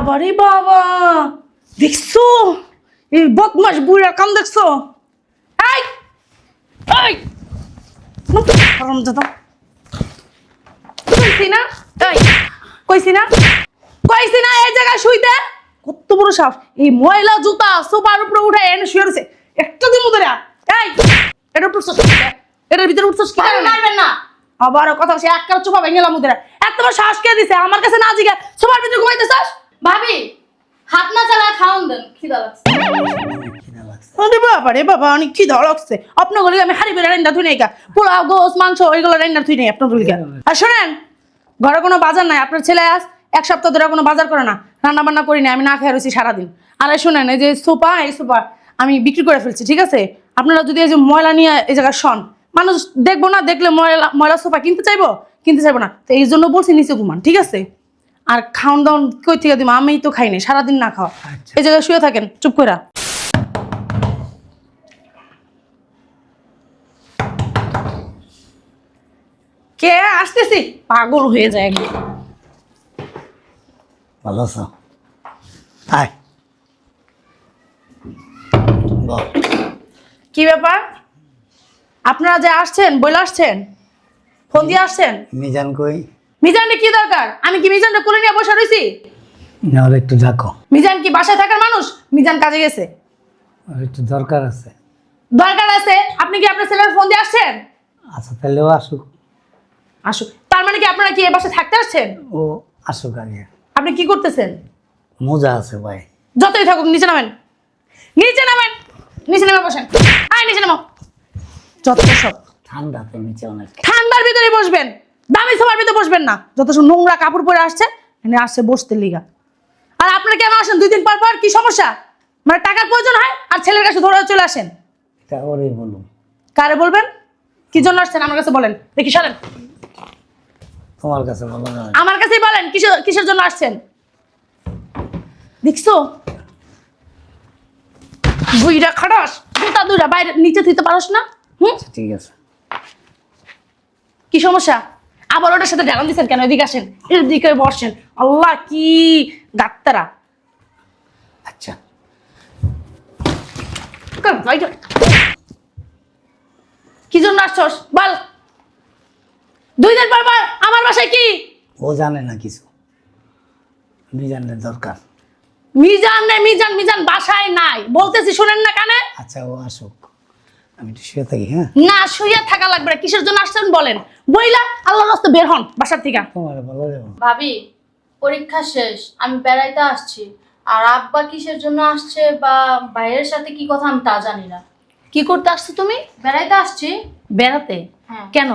বাবা রে বাবা। দেখছ? এই বদমাস বুড়া কাম দেখছ? এই! এই! দাদা কইছি না? এই কইছি না? কইছি না এই জায়গায় শুইতে? কত বড় সাহস এই ময়লা জুতা সোফার উপরে উঠে এনে শুয়ে রয়েছে। একটা দিন ধরে এই এটা উঠছস কি করে? এটার ভিতরে উঠছস কি না আবার কথা সে এক কারও চোপা ভেঙে গেলাম এত বড় সাহস কে দিছে? আমার কাছে না জিগা। সোফার ভিতরে ঘুমাইতেছস ভাবি, হাত না চালা খাওন দেন, খিদা লাগছে। আরে বাবা রে বাবা, অনেক খিদা লাগছে। আপনার গলি আমি বেড়ে রান্না পোলাও, গোস, মাংস, ওইগুলো রান্না আপনার আর ঘরে কোনো বাজার নাই, আপনার ছেলে আস এক সপ্তাহ ধরে কোনো বাজার করে না রান্না বান্না করি না আমি না খেয়ে রয়েছি সারাদিন। আর শোনেন, এই যে সোফা, এই সোফা আমি বিক্রি করে ফেলছি, ঠিক আছে? আপনারা যদি এই যে ময়লা নিয়ে এই জায়গায় শন, মানুষ দেখব না, দেখলে ময়লা ময়লা সোফা কিনতে চাইব কিনতে চাইব না। তো এই জন্য বলছি, নিচে ঘুমান, ঠিক আছে? আর খাওন দাওন কই থেকে দিব আমি তো খাইনি সারাদিন না খাওয়া। আচ্ছা। এই জায়গায় শুয়ে থাকেন চুপ করে কে আসতেছি? পাগল হয়ে যায় একদম। ভালো আছো? আয় কি ব্যাপার? আপনারা যে আসছেন বলে আসছেন? ফোন দিয়ে আসছেন? মিজান কই? মিজানটা কি দরকার? আমি কি মিজানটা কোলে নিয়ে বসে রয়েছি নাহলে একটু ডাকো। মিজান কি বাসায় থাকার মানুষ? মিজান কাজে গেছে। আর একটু দরকার আছে। দরকার আছে? আপনি কি আপনার ছেলের ফোন দিয়ে আসছেন? আচ্ছা তাহলেও আসুক। আসুক। তার মানে কি আপনারা কি এ বাসায় থাকতে আসছেন? ও আসুক আগে। আপনি কি করতেছেন? মজা আছে ভাই। যতই থাকুক নিচে নামেন। নিচে নামেন! নিচে নামে বসেন। আয় নিচে নামো। যত সব। ঠান্ডা তো নিচে অনেক। ঠান্ডার ভিতরে বসবেন। দামি সবার ভিতরে বসবেন না। যত সব নোংরা কাপড় পরে আসছে এনে আসছে বসতে লিগা। আর আপনারা কেন আসেন দুই দিন পর পর? কি সমস্যা? মানে টাকার প্রয়োজন হয় আর ছেলের কাছে ধরে চলে আসেন। ওরেই বলুন কারে বলবেন? কি জন্য আসছেন? আমার কাছে বলেন। দেখি সরেন। তোমার কাছে বলো না। আমার কাছেই বলেন কিসের কিসের জন্য আসছেন? দেখছ? বুইরা খাটাস। জুতা দুইটা বাইরে নিচে থুইতে পারস না? হুম? ঠিক আছে। কি সমস্যা? আবার ওটার সাথে ঢেলান দিচ্ছেন কেন? এদিকে আসেন এদিকে বসেন। আল্লাহ কি গাত্তারা। আচ্ছা। কি জন্য আসছস? বল। দুই দিন পর পর আমার বাসায় কি? ও জানে না কিছু। মিজানের দরকার। মিজান রে মিজান মিজান বাসায় নাই। বলতেছি শুনেন না কানে? আচ্ছা ও আসুক। আমি একটু শুয়ে থাকি হ্যাঁ? না শুয়ে থাকা লাগবে না। কিসের জন্য আসছেন বলেন? বইলা আল্লাহ রাস্তা বের হন বাসার থেকে। তোমার যাব। ভাবি পরীক্ষা শেষ আমি বেড়াইতে আসছি। আর আব্বা কিসের জন্য আসছে বা বাইরের সাথে কি কথা আমি তা জানি না। কি করতে আসছো তুমি? বেড়াইতে আসছি। বেড়াতে? হ্যাঁ। কেন?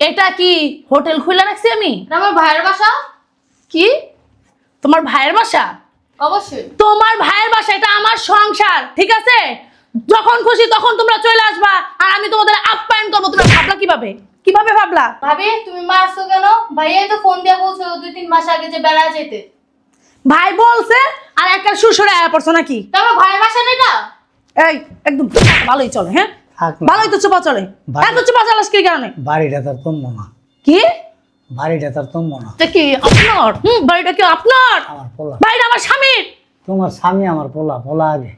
এটা কি হোটেল খুলে রাখছি আমি? আমার ভাইয়ের বাসা। কি? তোমার ভাইয়ের বাসা? অবশ্যই। তোমার ভাইয়ের বাসা এটা আমার সংসার ঠিক আছে? যখন খুশি তখন তোমরা চলে আসবা। আর আমি তোমাদের আপ্যায়ন করব। তোমরা ভাবলা কীভাবে? কীভাবে ভাবলা? ভাবি তুমি মারছো কেন? ভাইয়াই তো ফোন দিয়ে বলছো দুই তিন মাস আগে যে বেড়ায় যেতে। ভাই বলছে আর একটা সুসরে আয়া পড়ছো নাকি? তা আমার ভাইয়ের বাসা না এই একদম ভালোই চলে হ্যাঁ? ভালোই তো চোপা চলে। এত চোপা চালাস কি কারণে? বাড়িটা তার তোম্ব না। কি? বাড়িটা তার তোম্ব না। এটা কি আপনার? হুম বাড়িটা কি আপনার? আমার পোলা। বাড়িটা আমার স্বামীর। তোমার স্বামী আমার পোলা পোলা আগে।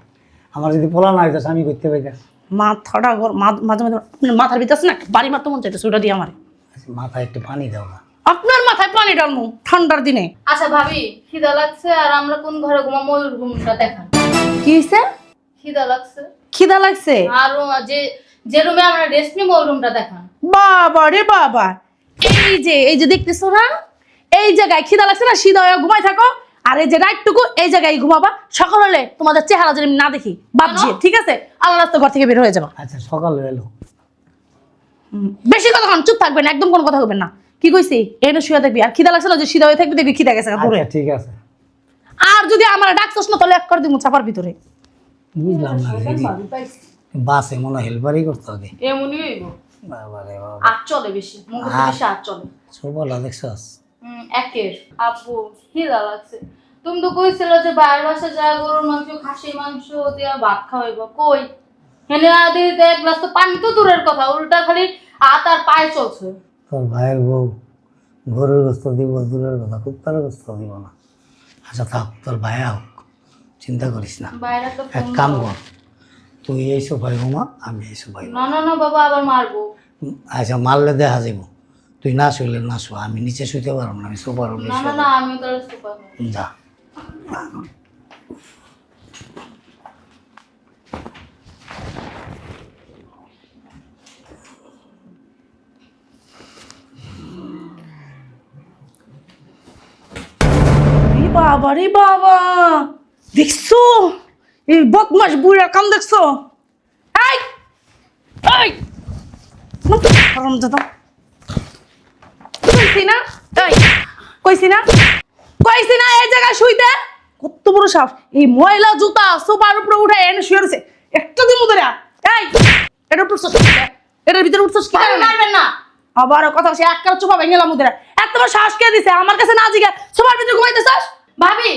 আমার যদি পোলা না হইতো স্বামী করতে পাইতাম মাথাটা মাঝে মাঝে মাথার ভিতরে না বাড়ি মারতে মন চাইতেছে ওটা দিয়ে আমার। আচ্ছা, মাথায় একটু পানি দাও না। আপনার মাথায় পানি ডালমু ঠান্ডার দিনে। আচ্ছা ভাবি খিদা লাগছে আর আমরা কোন ঘরে ঘুমাবো ওই রুমটা দেখান। কি হয়েছে খিদা লাগছে। খিদা লাগছে? আর যে যে রুমে আমরা রেস্ট নিবো ওই রুমটা দেখান। বাবা রে বাবা। এই যে এই যে দেখতেছো না? এই জায়গায় খিদা লাগছে না? সিধা হয়ে ঘুমাই থাকো। আর এই যে রাতটুকু এই জায়গায় ঘুমাবা সকাল হলে তোমাদের চেহারা যদি না দেখি ভাবছি ঠিক আছে? আল্লাহ রাস্তা ঘর থেকে বের হয়ে যাবা। আচ্ছা সকাল এলো। বেশি কথা চুপ থাকবেন একদম কোনো কথা বলবেন না। কি কইছি? এনে শুয়ে থাকবি আর খিদা লাগছে না যে সিধা হয়ে থাকবি দেখবি খিদা গেছে। দূরে আচ্ছা ঠিক আছে। আর যদি আমার ডাকছস না তাহলে এক করে দিব চাপার ভিতরে। বুঝলাম না বাসে মনে হেল্পারই করতে হবে। এমনই হইব। বাবা রে বাবা। আর চলে বেশি মুখ বেশি আর চলে। সবলা দেখছস? হুম, একের। আব্বু খিদা লাগছে? তুমি তো কইছিল যে বাইরের বাসা যা গরুর মাংস খাসি মাংস দিয়া ভাত খাওয়াইব। কই? হেনে আদি এক গ্লাস তো পানি তো দূরের কথা উল্টা খালি হাত আর পায়ে চলছে। তোর ভাইয়ের বউ গরুর গোস্ত দিব দূরের কথা কুত্তার গোস্ত দিব না। আচ্ছা থাক তোর ভাইয়া হোক চিন্তা করিস না। এক কাম কর। তুই এই সোফায় ঘুমা আমি এই সোফায় না না না বাবা আবার মারবো। আচ্ছা মারলে দেখা যাব তুই না শুইলে না শো আমি নিচে শুইতে পারব না আমি সোফার উপরে না না শুয়ে। না আমি তাহলে সুপার থাকব। যা। রে বাবা রে বাবা! দেখছ? এই বদমাস বুড়া কাম দেখছ? এই! এই! দাদা কইছি না এই কইছি না? কইছি না এই জায়গায় শুইতে? কত বড় সাহস। এই ময়লা জুতা সোফার উপরে উঠে এনে শুয়ে রয়েছে। একটা দিন ধরে এই এটার ভিতরে উঠছস কি মারবেন না। আবার কথা সে এক কারও চোপা ভেঙে গেলাম ওদের। এত বড় সাহস কে দিছে? আমার কাছে না জিগে। সোফার ভিতরে ঘুমাইতেছস? ভাবি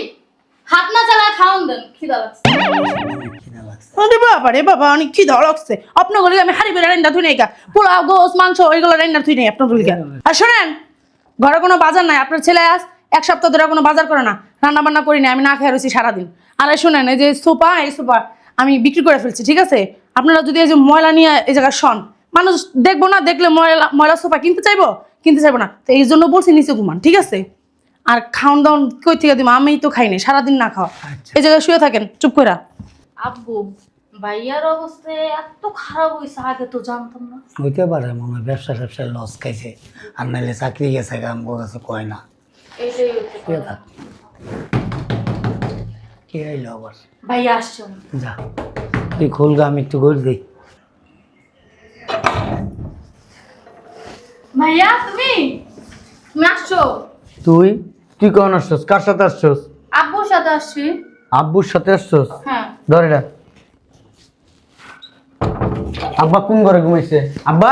হাত না চালায় খাওন দেন খিদা লাগছে। আরে বাবা রে বাবা অনেক খিদা লাগছে। আপনার গলি আমি হাড়ি বেড়ে রান্না থুই নাই পোলাও গোস মাংস ওইগুলো রান্না থুই নাই আপনার গলি আর শোনেন ঘরে কোনো বাজার নাই আপনার ছেলে আস এক সপ্তাহ ধরে কোনো বাজার করে না রান্না বান্না করি না আমি না খেয়ে রয়েছি সারাদিন। আর শোনেন এই যে সোফা এই সোফা আমি বিক্রি করে ফেলছি ঠিক আছে? আপনারা যদি এই যে ময়লা নিয়ে এই জায়গায় শন মানুষ দেখব না দেখলে ময়লা ময়লা সোফা কিনতে চাইব? কিনতে চাইব না। তো এই জন্য বলছি নিচে ঘুমান ঠিক আছে? আর খাওন দাওন কই থেকে দিব আমি তো খাইনি সারাদিন না খাওয়া। আচ্ছা। এই জায়গায় শুয়ে থাকেন চুপ করে আব্বু ভাইয়ার অবস্থা এত খারাপ হয়েছে আগে তো জানতাম না। হইতে পারে মনে হয় ব্যবসা লস খাইছে আর নাইলে চাকরি গেছে কয় না। এইটাই হচ্ছে শুয়ে থাক কে আইলো আবার? ভাইয়া আসছে যা তুই খুলগা আমি একটু ঘুর দিই ভাইয়া তুমি? তুমি আসছো? তুই? তুই কখন আসছস? কার সাথে আসছস? আব্বুর সাথে আসছি। আব্বুর সাথে আসছস? হ্যাঁ। ধরে রাখ। আব্বা কোন ঘরে ঘুমাইছে? আব্বা?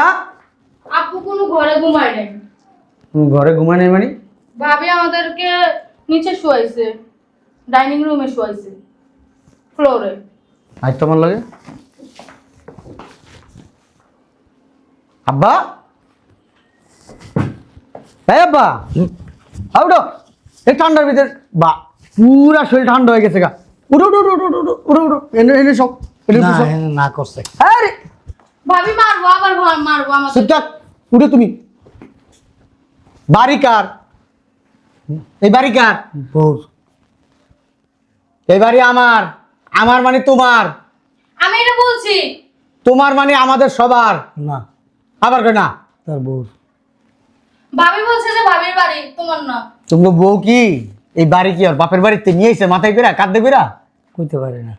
আব্বু কোনো ঘরে ঘুমায় নাই। ঘরে ঘুমায় নাই মানে? ভাবি আমাদেরকে নিচে শুয়াইছে ডাইনিং রুমে শুয়াইছে ফ্লোরে। আজ তোমার লাগে। আব্বা? এই আব্বা আউডো এই ঠান্ডার ভিতর বা পুরা শরীর ঠান্ডা হয়ে গেছে গা। উঠো উঠো উঠো উঠো উঠো উঠো উঠো। এনে এনে সব এনে সব না করছে। আরে ভাবি মারবো আবার মারবো থাক উঠো তুমি। বাড়ি কার? এই বাড়ি কার? বউর এই বাড়ি আমার। আমার মানে তোমার। আমি এটা বলছি। তোমার মানে আমাদের সবার। না। আবার কই না। তোর বউর ভাবি বলছে যে ভাবির বাড়ি তোমার না। তুমি বউ কি? এই বাড়ি কি আর বাপের বাড়িতে নিয়ে এসে মাথায় করে কাঁদতে করে কইতে পারে না।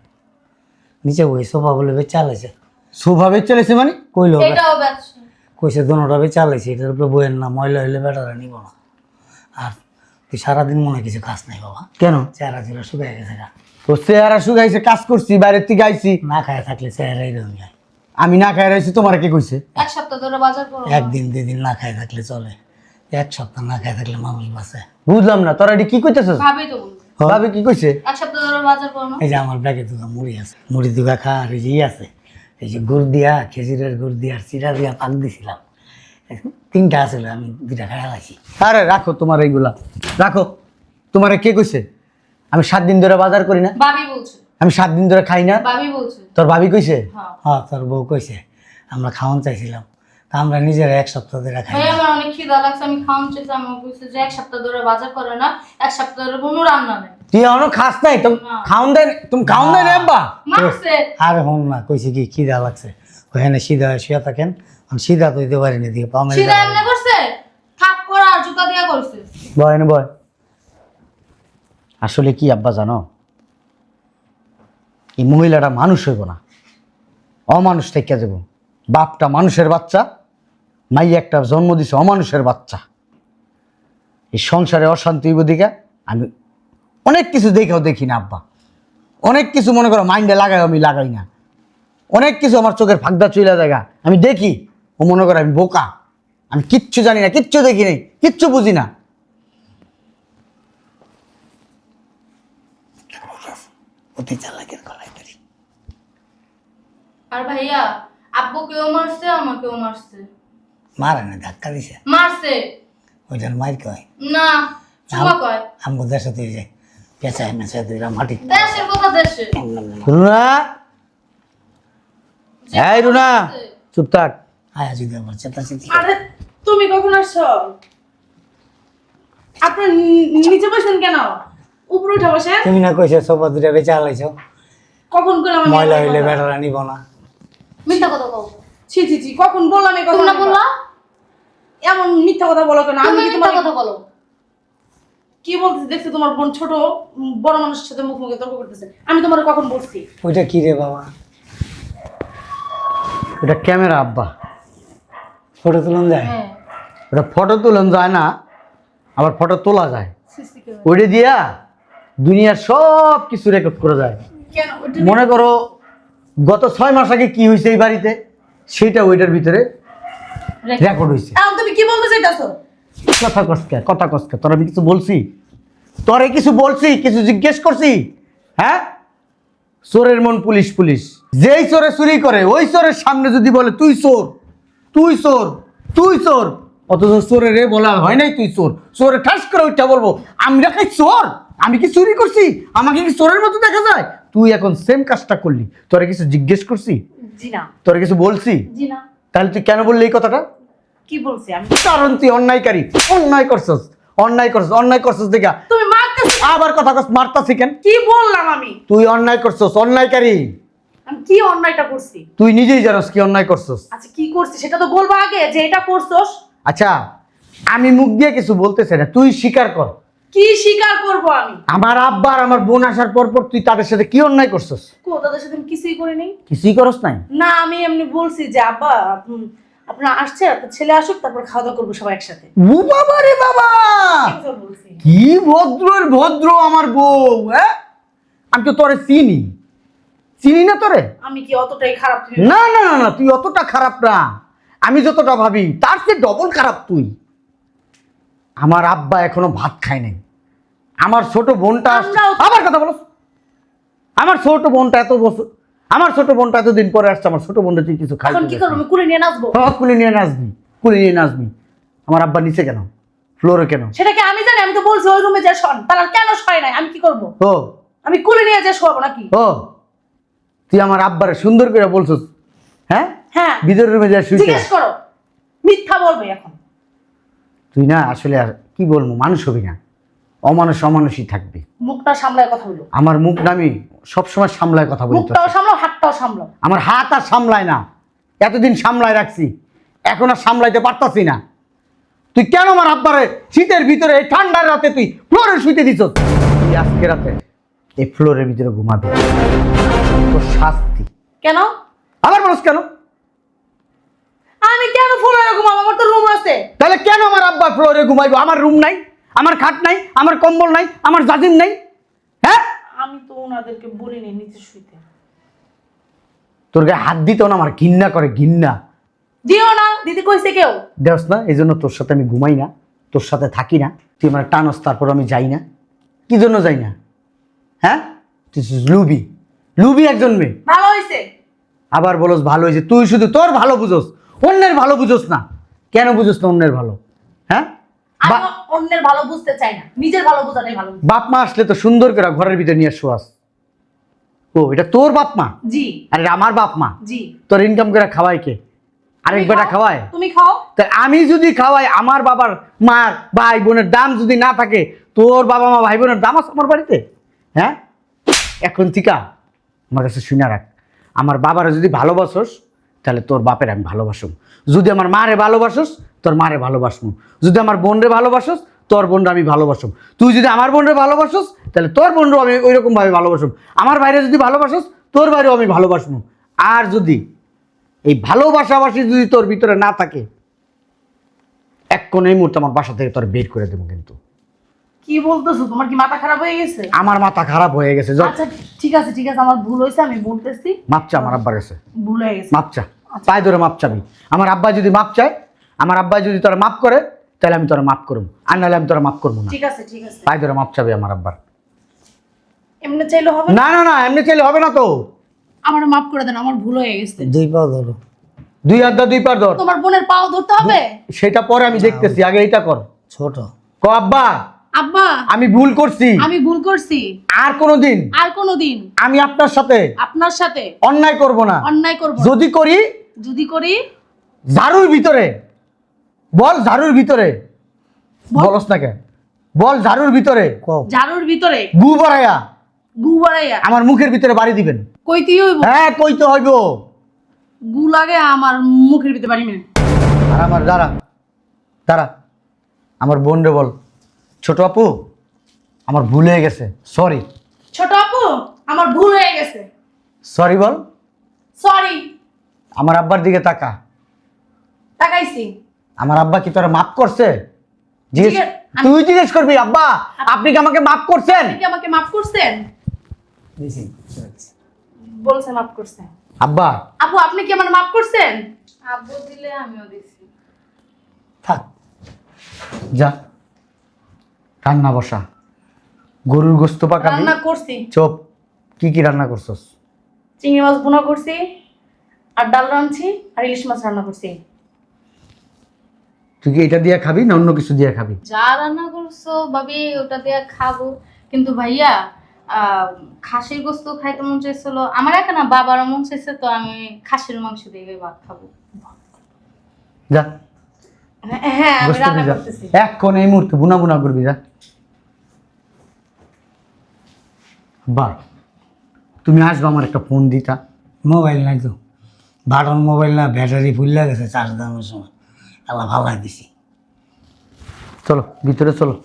নিচে বই সোফা বলে বেচা স্বভাবে চলেছে মানে? কইলো এটাও ব্যবসা কইছে দোনোটা বেচা লাইছে এটার উপরে বইয়ের না ময়লা হইলে বেটারা নিব না। আর তুই সারাদিন মনে হয় কিছু কাজ নাই বাবা। কেন? চেহারা ছিল শুকাই গেছে গা। তো চেহারা শুকাইছে কাজ করছি বাইরের থেকে আইছি। না খায় থাকলে চেহারা এরকম হয়। আমি না খাই রয়েছি তোমার কে কইছে? এক সপ্তাহ ধরে বাজার করো না। একদিন দুদিন না খায় থাকলে চলে। এক সপ্তাহ না খায় থাকলে মানুষ বাঁচে। বুঝলাম না তোরা এটি কি কইতেছস? ভাবি তো ভাবি কি কইছে? এক সপ্তাহ ধরে বাজার করো না। এই যে আমার ব্যাগে দুগা মুড়ি আছে। মুড়ি দুগা খা আর এই যে ই আছে। এই যে গুড় দিয়া খেজুরের গুড় দিয়া চিরা দিয়া পাক দিছিলাম। তিনটা আছিল আমি দুইটা খাই আছি আরে রাখো তোমার এইগুলা। রাখো। তোমারে কে কইছে? আমি সাত দিন ধরে বাজার করি না। ভাবি বলছে। আমি সাত দিন ধরে খাই না। ভাবি বলছে। তোর ভাবি কইছে? হ্যাঁ। হ্যাঁ তোর বউ কইছে। আমরা খাওয়ান চাইছিলাম। আমরা নিজেরা এক সপ্তাহ ধরে খাই। ভাই আমার অনেক খিদা লাগছে আমি খাওয়ান চাইছি আমার বলছে যে এক সপ্তাহ ধরে বাজার করে না এক সপ্তাহ ধরে কোনো রান্না নেই। তুই এখনও খাস নাই? তুমি খাওন দেন তুমি খাওন দেন আব্বা মারছে। আর হন না কইছে কি খিদা লাগছে। ওখানে সিধা শুয়ে থাকেন আমি সিধা তো দিতে পারিনি দিকে পা মেরে এমনি করছে? থাপ করে আর জুতা দিয়া করছে। বয় না বয়। আসলে কি আব্বা জানো? এই মহিলাটা মানুষ হইব না। অমানুষ থেকে যাব। বাপটা মানুষের বাচ্চা মাই একটা জন্ম দিছে অমানুষের বাচ্চা। এই সংসারে অশান্তি দিকে আমি অনেক কিছু দেখেও দেখি না, আব্বা। অনেক কিছু মনে করো, মাইন্ডে লাগাই আমি লাগাই না। অনেক কিছু আমার চোখের ফাঁকদা চইলা জায়গা। আমি দেখি, ও মনে করে আমি বোকা। আমি কিচ্ছু জানি না, কিচ্ছু দেখি নাই, কিচ্ছু বুঝি না। আর ভাইয়া, আব্বু কেউ মারছে, আমাকেও মারছে। মারে না ধাক্কা দিছে। মারছে? ওইটার মাইর কয়? না চুমা কয়। আমগো দেশে তুই যে পেঁচায় মেঁচায় দিলা মাটি দেশের কথা দেশে রুনা? এই রুনা চুপ থাক। আয়া যদি আরে তুমি কখন আসছো? আপনি নিচে বসেন কেন? উপরে উঠে বসেন। তুমি না কইছো সোফা দুটা বেচা হালাইছো। কখন ময়লা হইলে? বেটারা নিব না। মিথ্যা কথা কও। ছি ছি ছি কখন বললাম এই কথা না বললা? এমন মিথ্যা কথা বলো কেন? আমি মিথ্যা তোমার কথা বলো। কি বলতেছি? দেখছ তোমার বোন ছোট বড় মানুষের সাথে মুখ মুখে তর্ক করতেছে। আমি তোমার কখন বলছি? ওইটা কি রে বাবা? ওটা ক্যামেরা আব্বা। ফটো তুলন যায়? হ্যাঁ। ওটা ফটো তোলান যায় না আবার ফটো তোলা যায়। ওইটা দিয়া দুনিয়ার সব কিছু রেকর্ড করা যায়। মনে করো গত ছয় মাস আগে কি হয়েছে এই বাড়িতে? সেটা ওইটার ভিতরে রেকর্ড হয়েছে এখন তুমি কি বলতে চাইতেছো? কথা কসকে কথা কসকে তোর আমি কিছু বলছি? তোরে কিছু বলছি কিছু জিজ্ঞেস করছি? হ্যাঁ? চোরের মন পুলিশ পুলিশ। যেই চোরে চুরি করে ওই চোরের সামনে যদি বলে তুই চোর তুই চোর তুই চোর অথচ চোরের রে বলা হয় নাই তুই চোর। চোরে ঠাস করে ওইটা বলব আমরা কি চোর? আমি কি চুরি করছি? আমাকে কি চোরের মতো দেখা যায়? তুই এখন সেম কাজটা করলি। তোরে কিছু জিজ্ঞেস করছি? জি না তোরে কিছু বলছি? জি না তাহলে তুই কেন বললি এই কথাটা? কি বলছি আমি? কারণ তুই অন্যায়কারী। অন্যায় করছস। অন্যায় করছস। অন্যায় করছস দেখা। তুমি মারতেছো আবার কথা কস মারতাছি কেন? কি বললাম আমি? তুই অন্যায় করছস অন্যায়কারী। আমি কি অন্যায়টা করছি? তুই নিজেই জানোস কি অন্যায় করছস। আচ্ছা কি করছি সেটা তো বলব আগে যে এটা করছোস। আচ্ছা আমি মুখ দিয়ে কিছু বলতেছি না তুই স্বীকার কর। কি স্বীকার করব আমি? আমার আব্বা আর আমার বোন আসার পর পর তুই তাদের সাথে কি অন্যায় করছস? কো তাদের সাথে আমি কিছুই করিনি কিছুই করস নাই? না আমি এমনি বলছি যে আব্বা উম, আপনার আসছে আপনার ছেলে আসুক তারপর খাওয়া দাওয়া করব সবাই একসাথে। ও বাবা রে বাবা! কথা বলছি। কি ভদ্রের ভদ্র আমার বউ হ্যাঁ? আমি তো তোরে চিনি। চিনি না তোরে? আমি কি অতটাই খারাপ তুমি না? না না না তুই অতটা খারাপ না। আমি যতটা ভাবি তার চেয়ে ডবল খারাপ তুই। আমার আব্বা এখনও ভাত খায় নাই। আমার ছোট বোনটা আবার কথা বলো। আমার ছোট বোনটা এত বছর আমার ছোট বোনটা এতদিন পরে আসছে আমার ছোট বোনটা তুই কিছু খাই কি করব? কুড়ি নিয়ে নাচবো? কুলি নিয়ে নাচবি কুলি নিয়ে নাচবি। আমার আব্বা নিচে কেন? ফ্লোরে কেন? সেটাকে আমি জানি? আমি তো বলছি ওই রুমে যা শোন। তারা কেন শয় নাই? আমি কি করব? ও। আমি কুলে নিয়ে যা শোয়াবো নাকি? ও। তুই আমার আব্বারে সুন্দর করে বলছিস হ্যাঁ? হ্যাঁ। ভিতরের রুমে যা শুইতে। জিজ্ঞেস করো। মিথ্যা বলবে এখন। তুই না আসলে আর কি বলব মানুষ হবি না। অমানুষ অমানুষই থাকবি। মুখটা সামলায় কথা বলো। আমার মুখ না আমি সবসময় সামলায় কথা বলি মুখটাও। সামলাও হাতটাও সামলাও। আমার হাত আর সামলায় না। এতদিন সামলায় রাখছি। এখন আর সামলাইতে পারতাছি না। তুই কেন আমার আব্বারে শীতের ভিতরে এই ঠান্ডার রাতে তুই ফ্লোরে শুইতে দিছ তুই আজকে রাতে এই ফ্লোরের ভিতরে ঘুমাবি। তোর শাস্তি। কেন? আবার মানুষ কেন? আমি কেন ফোন এরকম আমার তো রুম আছে। তাহলে কেন আমার আব্বা ফ্লোরে ঘুমাইবো? আমার রুম নাই আমার খাট নাই আমার কম্বল নাই আমার জাজিম নাই? হ্যাঁ? আমি তো ওনাদেরকে বলিনি নিচে শুইতে। তোর গায়ে হাত দিতেও না আমার ঘিন্না করে ঘিন্না দিও না দিদি কইছে কেউ? দেওস না এই জন্য তোর সাথে আমি ঘুমাই না তোর সাথে থাকি না তুই আমার টানস তারপর আমি যাই না। কি জন্য যাই না? হ্যাঁ? তুই লুবি লুবি একজন মেয়ে। ভালো হয়েছে আবার বলস ভালো হয়েছে তুই শুধু তোর ভালো বুঝোস। অন্যের ভালো বুঝোস না। কেন বুঝোস না অন্যের ভালো? হ্যাঁ? আমি অন্যের ভালো বুঝতে চাই না। নিজের ভালো বোঝাটাই ভালো বাপ মা আসলে তো সুন্দর করে ঘরের ভিতরে নিয়ে শোয়াস। ও এটা তোর বাপ মা? জি। আর আমার বাপ মা? জি। তোর ইনকাম করে খাওয়ায় কে? আরেক বেটা খাওয়ায়? তুমি খাও। তা আমি যদি খাওয়াই আমার বাবার মার ভাই বোনের দাম যদি না থাকে তোর বাবা মা ভাই বোনের দাম আছে আমার বাড়িতে? হ্যাঁ? এখন থিকা আমার কাছে শুনে রাখ। আমার বাবারা যদি ভালোবাসোস তাহলে তোর বাপের আমি ভালোবাসুম। যদি আমার মারে ভালোবাসোস, তোর মারে ভালোবাসবো যদি আমার বোনরে ভালোবাসোস, তোর বোনরে আমি ভালোবাসুম। তুই যদি আমার বোনরে ভালোবাসোস, তাহলে তোর বোনরেও আমি ওই রকমভাবে ভালোবাসুম। আমার বাইরে যদি ভালোবাসোস, তোর বাইরেও আমি ভালোবাসবো আর যদি এই ভালোবাসাবাসি যদি তোর ভিতরে না থাকে, এক কোন এই মুহূর্তে আমার বাসা থেকে তোর বের করে দেবো কিন্তু। কি বলতেছো? তোমার কি মাথা খারাপ হয়ে গেছে? আমার মাথা খারাপ হয়ে গেছে আচ্ছা ঠিক আছে ঠিক আছে আমার ভুল হয়েছে আমি বলতেছি। মাপচা আমার আব্বার কাছে। ভুল হয়ে গেছে। মাপচা। পায়ে ধরে মাপ চাবি আমার আব্বা যদি মাপ চায় আমার আব্বা যদি তোরা মাপ করে তাহলে আমি তোরা মাপ করব আর নাহলে আমি তোরা মাপ করব না। ঠিক আছে ঠিক আছে। পায়ে ধরে মাপ চাবি আমার আব্বার। এমনি চাইলে হবে না? না না এমনি চাইলে হবে না তো। আমার মাফ করে দেন আমার ভুল হয়ে গেছে। দুই পাও ধরো। দুই হাত দা দুই পার ধর। তোমার বোনের পাও ধরতে হবে? সেটা পরে আমি দেখতেছি আগে এটা কর। ছোট। ক আব্বা? আব্বা আমি ভুল করছি। আমি ভুল করছি। আর কোনোদিন? আর কোনোদিন? আমি আপনার সাথে। আপনার সাথে? অন্যায় করব না। অন্যায় করব যদি করি? যদি করি? ঝাড়ুর ভিতরে। বল ঝাড়ুর ভিতরে। বল। বলস না কেন। বল ঝাড়ুর ভিতরে। ঝাড়ুর ভিতরে? গু বড়াইয়া গু বড়াইয়া আমার মুখের ভিতরে বাড়ি দিবেন। কইতেই হইব। হ্যাঁ কইতে হইব। গু লাগে আমার মুখের ভিতরে পারি না আর আমার দাঁড়া। দাঁড়া। আমার বোন রে বল। ছোট আপু আমার ভুল হয়ে গেছে সরি ছোট আপু আমার ভুল হয়ে গেছে। সরি বল। সরি আমার আব্বার দিকে তাকা। তাকাইছি। আমার আব্বা কি তোরা মাফ করছে? জিজ্ঞেস তুই জিজ্ঞেস করবি আব্বা আপনি কি আমাকে মাফ করছেন? আপনি কি আমাকে মাফ করছেন? দিছি বলছে মাফ করছেন। আব্বা। আপু আপনি কি আমার মাফ করছেন? আব্বু দিলে আমিও দিছি। থাক। যা। রান্না বসা। গরুর গোস্ত পাকাবি রান্না করছি। চোপ কি কি রান্না করছস? চিংড়ি মাছ বোনা করছি আর ডাল রাঁধছি আর ইলিশ মাছ রান্না করছি। তুই কি এটা দিয়ে খাবি না অন্য কিছু দিয়ে খাবি? যা রান্না করছ ভাবি ওটা দিয়ে খাব। কিন্তু ভাইয়া আহ, খাসির গোস্ত খাইতে মন চাইছিল। আমার একা না বাবারও মন চাইছে তো আমি খাসির মাংস দিয়ে ভাত খাব। যা। হ্যাঁ, হ্যাঁ আমি রান্না করতেছি। এক্ষণ এই মুহূর্তে বুনা বুনা করবি যা। বা তুমি আসবে আমার একটা ফোন দিতা। মোবাইল নাই তো। বাটন মোবাইল না ব্যাটারি ফুললে গেছে চার্জ দেওয়ার সময়। আল্লাহ ভালো দিছি। চলো ভিতরে চলো।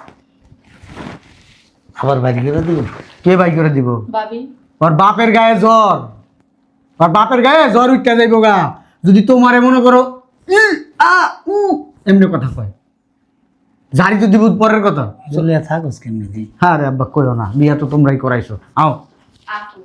আবার করে দিব? কে বাই করে দিব? ওর বাপের গায়ে জ্বর। ওর বাপের গায়ে জ্বর উঠতে যাইব গা। যদি তোমারে মনে করো আ, উ, এমনি কথা কয়। জারি তো দিব পরের কথা। চলে থাকোস কেমনি দিই। হ্যাঁ রে আব্বা কইও না বিয়া তো তোমরাই করাইছো। আও। আপু।